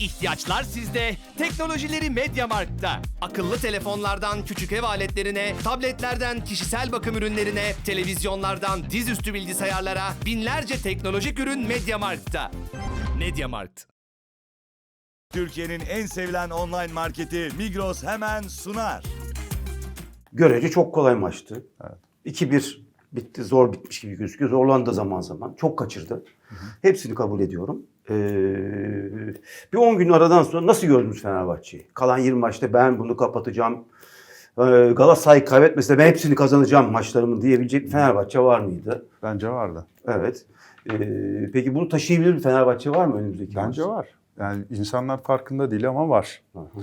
İhtiyaçlar sizde, teknolojileri Mediamarkt'ta. Akıllı telefonlardan küçük ev aletlerine, tabletlerden kişisel bakım ürünlerine, televizyonlardan dizüstü bilgisayarlara binlerce teknolojik ürün Mediamarkt'ta. Mediamarkt. Türkiye'nin en sevilen online marketi Migros hemen sunar. Görece çok kolay maçtı. 2-1 bitti. Zor bitmiş gibi gözüküyor. Zorlandı zaman zaman. Çok kaçırdı. Hepsini kabul ediyorum. Ee, bir 10 gün aradan sonra nasıl gördünüz Fenerbahçe'yi? Kalan 20 maçta ben bunu kapatacağım. Ee, Galatasaray kaybetmese ben hepsini kazanacağım maçlarımı diyebilecek Fenerbahçe var mıydı? Bence vardı. Evet. Ee, peki bunu taşıyabilir bir Fenerbahçe var mı önümüzdeki Bence maç? var. Yani insanlar farkında değil ama var. Hı hı.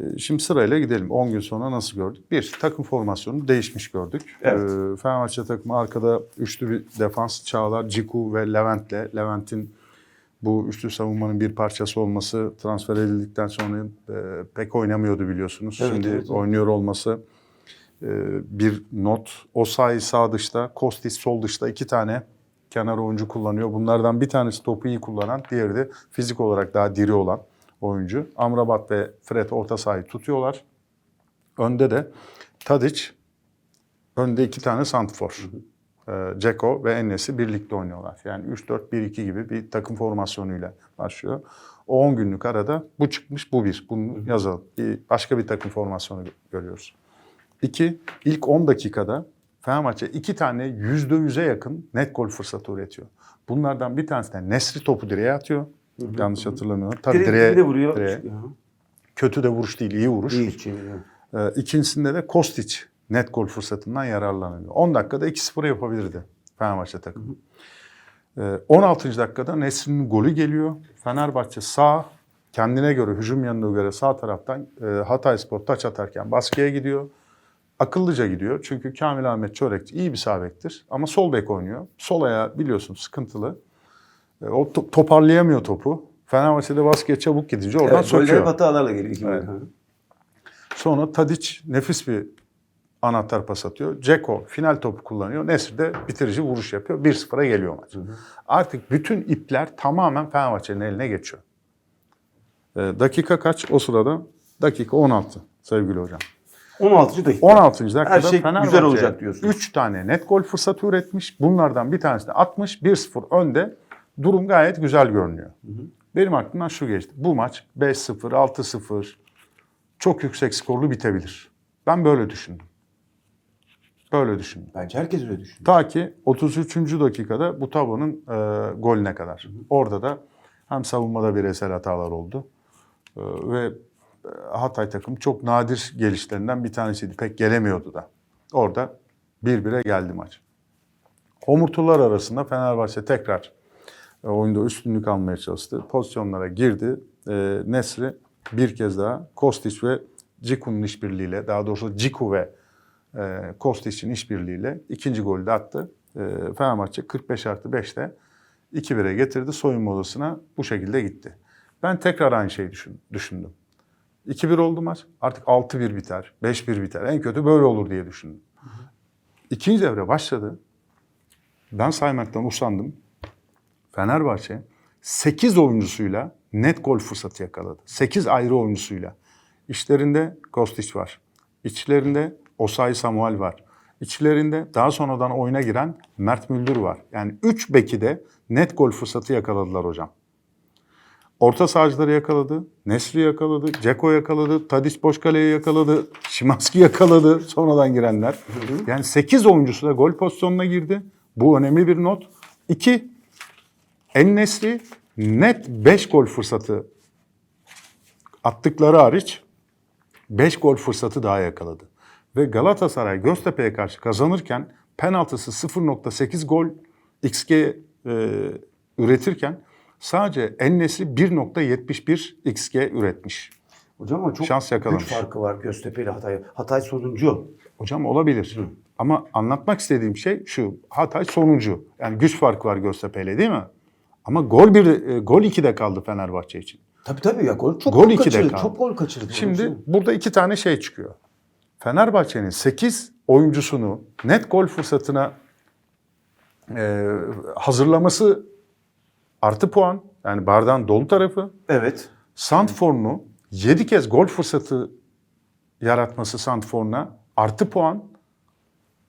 Ee, Şimdi sırayla gidelim. 10 gün sonra nasıl gördük? Bir, takım formasyonu değişmiş gördük. Evet. Ee, Fenerbahçe takımı arkada üçlü bir defans Çağlar, Ciku ve Levent'le. Levent'in bu üçlü savunmanın bir parçası olması transfer edildikten sonra e, pek oynamıyordu biliyorsunuz. Evet, Şimdi evet, oynuyor olması e, bir not. Osayi sağ dışta, Kostis sol dışta iki tane kenar oyuncu kullanıyor. Bunlardan bir tanesi topu iyi kullanan, diğeri de fizik olarak daha diri olan oyuncu. Amrabat ve Fred orta sahayı tutuyorlar. Önde de Tadic, önde iki tane santfor. Ee, Ceko ve Enes'i birlikte oynuyorlar. Yani 3-4-1-2 gibi bir takım formasyonuyla başlıyor. O 10 günlük arada bu çıkmış, bu bir. Bunu yazalım. Bir, başka bir takım formasyonu gö- görüyoruz. İki, ilk 10 dakikada Fenerbahçe iki tane %100'e yakın net gol fırsatı üretiyor. Bunlardan bir tanesi de Nesri topu direğe atıyor. Yanlış hatırlamıyorum. Tabii direğe, dibine vuruyor. direğe. Hı hı. Kötü de vuruş değil, iyi vuruş. İyi. Ee, ikincisinde de Kostić net gol fırsatından yararlanıyor. 10 dakikada 2-0 yapabilirdi Fenerbahçe takımı. Ee, 16. dakikada Nesri'nin golü geliyor. Fenerbahçe sağ kendine göre hücum yanına göre sağ taraftan e, Hatayspor taç atarken baskıya gidiyor. Akıllıca gidiyor. Çünkü Kamil Ahmet Çörekçi iyi bir sağ bektir. Ama sol bek oynuyor. Sol ayağı biliyorsun sıkıntılı. E, o to- toparlayamıyor topu. Fenerbahçe'de baskıya çabuk gidince oradan Evet, goller söküyor. hep hatalarla geliyor. Evet. Sonra Tadic nefis bir anahtar pas atıyor. Ceko final topu kullanıyor. Nesri de bitirici vuruş yapıyor. 1-0'a geliyor maç. Artık bütün ipler tamamen Fenerbahçe'nin eline geçiyor. Ee, dakika kaç? O sırada dakika 16 sevgili hocam. 16. dakika. 16. dakikada Her şey Fenerbahçe güzel olacak diyorsun. 3 tane net gol fırsatı üretmiş. Bunlardan bir tanesini atmış. 1-0 önde. Durum gayet güzel görünüyor. Benim aklımdan şu geçti. Bu maç 5-0, 6-0 çok yüksek skorlu bitebilir. Ben böyle düşündüm. Böyle düşündüm. Bence herkes öyle düşünüyor. Ta ki 33. dakikada bu tablonun e, golüne kadar. Orada da hem savunmada bireysel hatalar oldu. E, ve e, Hatay takım çok nadir gelişlerinden bir tanesiydi. Pek gelemiyordu da. Orada 1-1'e geldi maç. Homurtular arasında Fenerbahçe tekrar e, oyunda üstünlük almaya çalıştı. Pozisyonlara girdi. E, Nesri bir kez daha Kostić ve Ciku'nun işbirliğiyle, daha doğrusu Ciku ve e, Kostić'in işbirliğiyle ikinci golü de attı. E, Fenerbahçe 45 artı 5'te 2-1'e getirdi. Soyunma odasına bu şekilde gitti. Ben tekrar aynı şeyi düşün, düşündüm. 2-1 oldu maç. Artık 6-1 biter, 5-1 biter. En kötü böyle olur diye düşündüm. İkinci devre başladı. Ben saymaktan usandım. Fenerbahçe 8 oyuncusuyla net gol fırsatı yakaladı. 8 ayrı oyuncusuyla. İçlerinde Kostić var. İçlerinde Osayi Samuel var. İçlerinde daha sonradan oyuna giren Mert Müldür var. Yani 3 beki de net gol fırsatı yakaladılar hocam. Orta sahacıları yakaladı, Nesri yakaladı, Ceko yakaladı, Tadic Boşkale'yi yakaladı, Şimanski yakaladı sonradan girenler. Yani 8 oyuncusu da gol pozisyonuna girdi. Bu önemli bir not. 2. En Nesri net 5 gol fırsatı attıkları hariç 5 gol fırsatı daha yakaladı. Ve Galatasaray Göztepe'ye karşı kazanırken penaltısı 0.8 gol XG e, üretirken sadece Ennesi 1.71 XG üretmiş. Hocam ama çok Şans yakalamış. güç farkı var Göztepe ile Hatay. Hatay sonuncu. Hocam olabilir. Ama anlatmak istediğim şey şu. Hatay sonuncu. Yani güç farkı var Göztepe ile değil mi? Ama gol bir e, gol 2'de kaldı Fenerbahçe için. Tabii tabii ya gol çok Gol gol, kaçırdı. kaldı. Çok gol kaçırdı. Şimdi burada iki tane şey çıkıyor. Fenerbahçe'nin 8 oyuncusunu net gol fırsatına e, hazırlaması artı puan. Yani bardağın dolu tarafı. evet. Sandfor'unu 7 kez gol fırsatı yaratması Sandfor'una artı puan.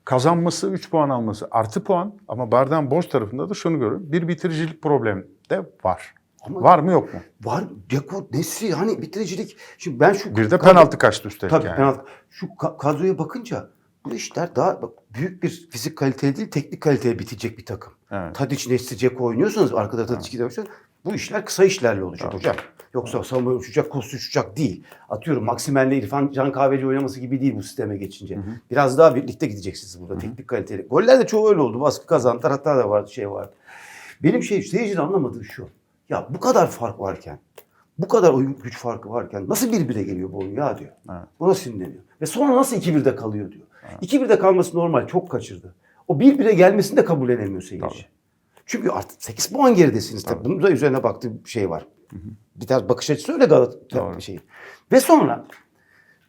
Kazanması 3 puan alması artı puan. Ama bardağın boş tarafında da şunu görüyorum. Bir bitiricilik problemi de var. Ama- var mı yok mu? Var Ceko, Nesri hani bitiricilik. Şimdi ben şu Bir de penaltı kaçtı üstelik Tabii yani. penaltı. Şu ka- kadroya bakınca bu işler daha bak, büyük bir fizik kaliteli değil teknik kaliteye bitecek bir takım. Evet. Tadic, Nesri, Ceko oynuyorsanız arkada Tadic evet. bu işler kısa işlerle olacak hocam. Yoksa savunma uçacak, kostu uçacak değil. Atıyorum Maksimen'le İrfan Can Kahveci oynaması gibi değil bu sisteme geçince. Biraz daha birlikte gideceksiniz burada teknik kaliteli. Goller de çoğu öyle oldu. Baskı kazandılar hatta da vardı şey vardı. Benim şey seyircinin anlamadığı şu. Ya bu kadar fark varken, bu kadar oyun güç farkı varken nasıl bir bire geliyor bu oyun ya diyor. Evet. Buna sinirleniyor. Ve sonra nasıl 2-1'de kalıyor diyor. 2-1'de kalması normal çok kaçırdı. O 1-1'e gelmesini de kabullenemiyor seyirci. Tabii. Çünkü artık 8 puan geridesiniz. Tabii. Bunun da üzerine baktığı bir şey var. Bir tarz bakış açısı öyle Galatasaray şeyi. Ve sonra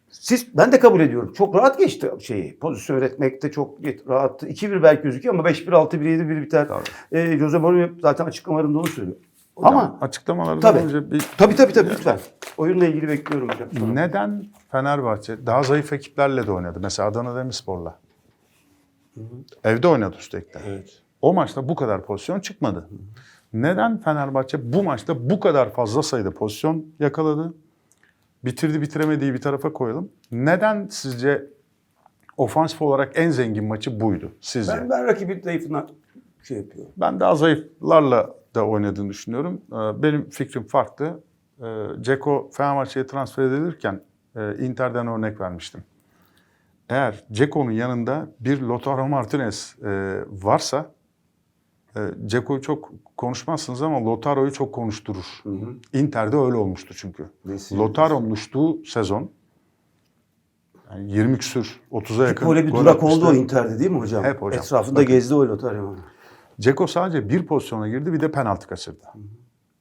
siz ben de kabul ediyorum. Çok rahat geçti şeyi. Pozisyon üretmekte çok rahattı. 2-1 belki gözüküyor ama 5-1, 6-1, 7-1 biter. Ee, Jose Mourinho zaten açıklamalarında onu söylüyor. Ama Açıklamalardan Tabii. önce bir tabii tabii tabii lütfen. Oyunla ilgili bekliyorum hocam. Sonra. Neden Fenerbahçe daha zayıf ekiplerle de oynadı? Mesela Adana Demirspor'la. Evde oynadı üstelik de. Evet. O maçta bu kadar pozisyon çıkmadı. Neden Fenerbahçe bu maçta bu kadar fazla sayıda pozisyon yakaladı? Bitirdi bitiremediği bir tarafa koyalım. Neden sizce ofansif olarak en zengin maçı buydu sizce? Ben, ben rakibin zayıfına şey yapıyorum. Ben daha zayıflarla da oynadığını düşünüyorum. Ee, Benim fikrim farklı. Ee, Ceko Fenerbahçe'ye transfer edilirken e, Inter'den örnek vermiştim. Eğer Ceko'nun yanında bir Lautaro Martinez e, varsa e, Ceko'yu çok konuşmazsınız ama Lautaro'yu çok konuşturur. Inter'de öyle olmuştu çünkü. Neyse. Lautaro'nun uçtuğu sezon yani 20 küsür 30'a yakın Böyle bir durak oldu o Inter'de değil mi hocam? Hep hocam. Etrafında Bakın. gezdi o Lotario. Ceko sadece bir pozisyona girdi bir de penaltı kaçırdı.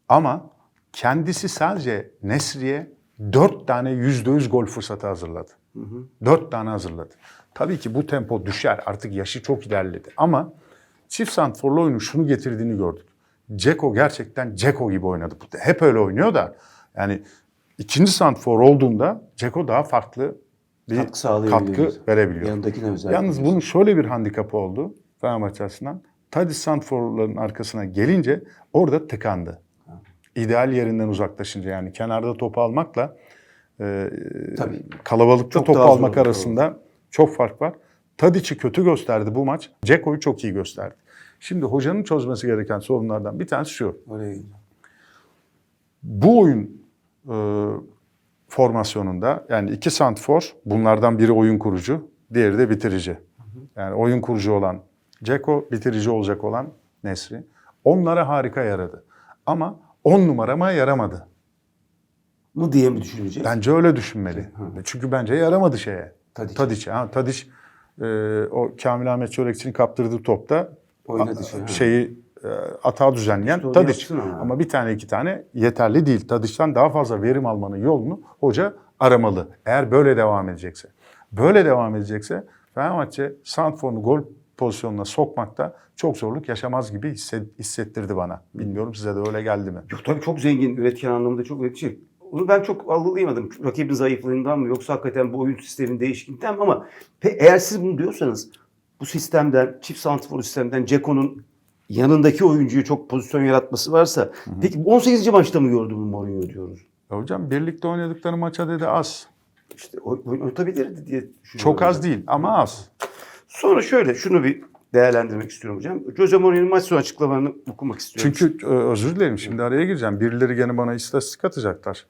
Ama kendisi sadece Nesri'ye dört tane yüzde yüz gol fırsatı hazırladı. Dört tane hazırladı. Tabii ki bu tempo düşer. Artık yaşı çok ilerledi. Ama çift santrforlu oyunu şunu getirdiğini gördük. Ceko gerçekten Ceko gibi oynadı. Hep öyle oynuyor da yani ikinci santrfor olduğunda Ceko daha farklı bir Katkı katkı verebiliyor. Yanındakine özellikle. Yalnız bunun şöyle bir handikapı oldu Fenerbahçe açısından. Tadic Sandfor'ların arkasına gelince orada tıkandı. İdeal yerinden uzaklaşınca yani kenarda topu almakla e, Tabii. kalabalıkta Çok topu almak olur. arasında çok fark var. Tadic'i kötü gösterdi bu maç. Ceko'yu çok iyi gösterdi. Şimdi hocanın çözmesi gereken sorunlardan bir tanesi şu. Oraya. Bu oyun e, formasyonunda yani iki santfor bunlardan biri oyun kurucu, diğeri de bitirici. Yani oyun kurucu olan Ceko, bitirici olacak olan Nesri. Onlara harika yaradı. Ama on numarama yaramadı. Mı diye mi düşüneceğiz? Bence öyle düşünmeli. Çünkü bence yaramadı şeye. Tadic. Tadic. Ha, Tadic e, o Kamil Ahmet Çörekçi'nin kaptırdığı topta Oynadı şey. şeyi e, atağı düzenleyen İşte yapsın ama. Bir tane iki tane yeterli değil. Tadic'ten daha fazla verim almanın yolunu hoca aramalı. Eğer böyle devam edecekse. Böyle devam edecekse Fenerbahçe Sandfor'unu gol pozisyonuna sokmakta çok zorluk yaşamaz gibi hisset- hissettirdi bana. Bilmiyorum size de öyle geldi mi? Yok tabii çok zengin, üretken anlamında çok üretici. Onu ben çok algılayamadım. Rakibin zayıflığından mı yoksa hakikaten bu oyun sistemin değişikliğinden mi ama eğer siz bunu diyorsanız bu sistemden, çift santrfor sistemden Ceko'nun yanındaki oyuncuyu çok pozisyon yaratması varsa peki bu 18. maçta mı gördü bu Mourinho diyoruz? E hocam birlikte oynadıkları maça dedi az. İşte oynatabilirdi diye düşünüyorum. Çok az değil ama az. Sonra şöyle şunu bir değerlendirmek istiyorum hocam. Jose Mourinho'nun maç sonu açıklamalarını okumak istiyorum. Çünkü e, özür dilerim şimdi araya gireceğim. Birileri gene bana istatistik atacaklar.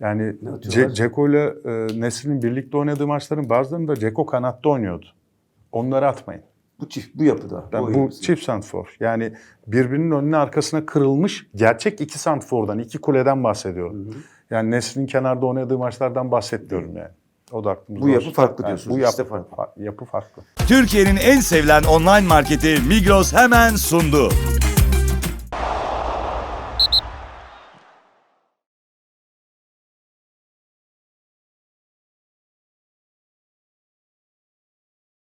Yani? Ce- Ceko ile e, Nesri'nin birlikte oynadığı maçların bazılarında Ceko kanatta oynuyordu. Onları atmayın. bu çift bu yapıda. Ben bu yapısı. çift santfor. Yani birbirinin önüne arkasına kırılmış gerçek iki santfordan, iki kuleden bahsediyorum. Yani Nesri'nin kenarda oynadığı maçlardan bahsetmiyorum yani. O da aklımızda Bu yapı olsun. farklı Yani diyorsunuz, Bu yapı, işte farklı. fa- yapı farklı. Türkiye'nin en sevilen online marketi Migros hemen sundu.